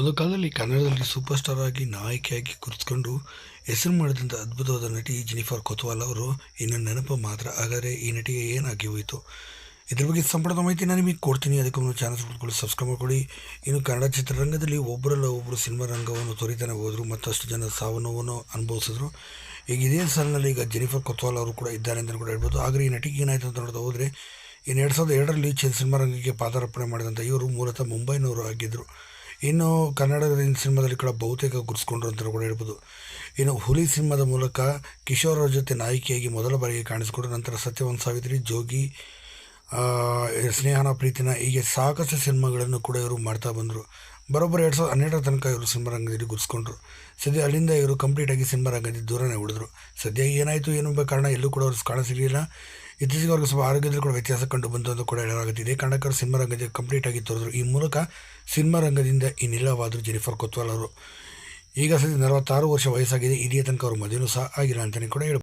ಒಂದು ಕಾಲದಲ್ಲಿ ಕನ್ನಡದಲ್ಲಿ ಸೂಪರ್ ಸ್ಟಾರ್ ಆಗಿ ನಾಯಕಿಯಾಗಿ ಕುರಿತುಕೊಂಡು ಹೆಸರು ಮಾಡಿದಂಥ ಅದ್ಭುತವಾದ ನಟಿ ಜೆನಿಫರ್ ಕೊತ್ವಾಲ್ ಅವರು ಇನ್ನು ನೆನಪು ಮಾತ್ರ ಆದರೆ ಈ ನಟಿಗೆ ಏನಾಗಿ ಹೋಯಿತು? ಇದ್ರ ಬಗ್ಗೆ ಸಂಪೂರ್ಣ ಮಾಹಿತಿ ನಾನು ನಿಮಗೆ ಕೊಡ್ತೀನಿ. ಅದಕ್ಕೆ ಒಂದು ಚಾನಲ್ ಸಬ್ಸ್ಕ್ರೈಬ್ ಸಬ್ಸ್ಕ್ರೈಬ್ ಮಾಡ್ಕೊಳ್ಳಿ. ಇನ್ನು ಕನ್ನಡ ಚಿತ್ರರಂಗದಲ್ಲಿ ಒಬ್ಬರಲ್ಲ ಒಬ್ಬರು ಸಿನಿಮಾ ರಂಗವನ್ನು ತ್ವರಿತನ ಹೋದರು, ಮತ್ತಷ್ಟು ಜನ ಸಾವು ನೋವನ್ನು ಅನುಭವಿಸಿದ್ರು. ಈಗ ಇದೇ ಸಾಲಿನಲ್ಲಿ ಈಗ ಜೆನಿಫರ್ ಕೊತ್ವಾಲ್ ಅವರು ಕೂಡ ಇದ್ದಾರೆ ಅಂತ ಕೂಡ ಹೇಳ್ಬೋದು. ಆದರೆ ಈ ನಟಿಗೆ ಏನಾಯಿತು ಅಂತ ನೋಡ್ತಾ ಹೋದರೆ, ಇನ್ನು ಎರಡು ಸಾವಿರದ ಎರಡರಲ್ಲಿ ಸಿನಿಮಾ ರಂಗಕ್ಕೆ ಪಾದಾರ್ಪಣೆ ಮಾಡಿದಂಥ ಇವರು ಮೂಲತಃ ಮುಂಬೈನವರು ಆಗಿದ್ದರು. ಇನ್ನು ಕನ್ನಡದ ಸಿನಿಮಾದಲ್ಲಿ ಕೂಡ ಬಹುತೇಕ ಗುರುಸ್ಕೊಂಡ್ರು ಅಂತ ಕೂಡ ಹೇಳ್ಬೋದು. ಇನ್ನು ಹುಲಿ ಸಿನಿಮಾದ ಮೂಲಕ ಕಿಶೋರ್ ಅವ್ರ ಜೊತೆ ನಾಯಕಿಯಾಗಿ ಮೊದಲ ಬಾರಿಗೆ ಕಾಣಿಸಿಕೊಂಡ್ರು. ನಂತರ ಸತ್ಯವಂತ ಸಾವಿತ್ರಿ, ಜೋಗಿ ಸ್ನೇಹನ, ಪ್ರೀತಿನ ಹೀಗೆ ಸಾಕಷ್ಟು ಸಿನಿಮಾಗಳನ್ನು ಕೂಡ ಇವರು ಮಾಡ್ತಾ ಬಂದರು. ಬರೋಬ್ಬರಿ ಎರಡು ಸಾವಿರದ ಹನ್ನೆರಡರ ತನಕ ಇವರು ಸಿನಿಮಾ ರಂಗದಲ್ಲಿ ಗುರುಸ್ಕೊಂಡ್ರು ಸದ್ಯ ಅಲ್ಲಿಂದ ಇವರು ಕಂಪ್ಲೀಟಾಗಿ ಸಿನಿಮಾ ರಂಗದಲ್ಲಿ ದೂರನೇ ಉಳಿದ್ರು. ಸದ್ಯ ಏನಾಯಿತು, ಏನು ಎಂಬ ಕಾರಣ ಎಲ್ಲೂ ಕೂಡ ಅವ್ರು ಕಾಣಿಸಿರಲಿಲ್ಲ ಇತ್ತೀಚೆಗೆ ಅವ್ರಿಗೆ ಸ್ವಲ್ಪ ಆರೋಗ್ಯದಲ್ಲಿ ಕೂಡ ವ್ಯತ್ಯಾಸ ಕಂಡು ಬಂತು ಅಂತ ಕೂಡ ಹೇಳಲಾಗುತ್ತಿದೆ. ಕಾರಣಕ್ಕವರು ಸಿನಿಮಾ ಕಂಪ್ಲೀಟ್ ಆಗಿ ತೊರೆದ್ರು. ಈ ಮೂಲಕ ಸಿನಿಮಾ ರಂಗದಿಂದ ಇನ್ನಿಲ್ಲವಾದರು ಜೆನಿಫರ್ ಕೊತ್ವಾಲ್ ಅವರು. ಈಗ ಸದ್ಯ ನಲವತ್ತಾರು ವರ್ಷ ವಯಸ್ಸಾಗಿದೆ. ಇದೇ ತನಕ ಅವರು ಮದುವೆನೂ ಸಹ ಆಗಿಲ್ಲ ಅಂತಲೇ ಕೂಡ ಹೇಳ್ಬೋದು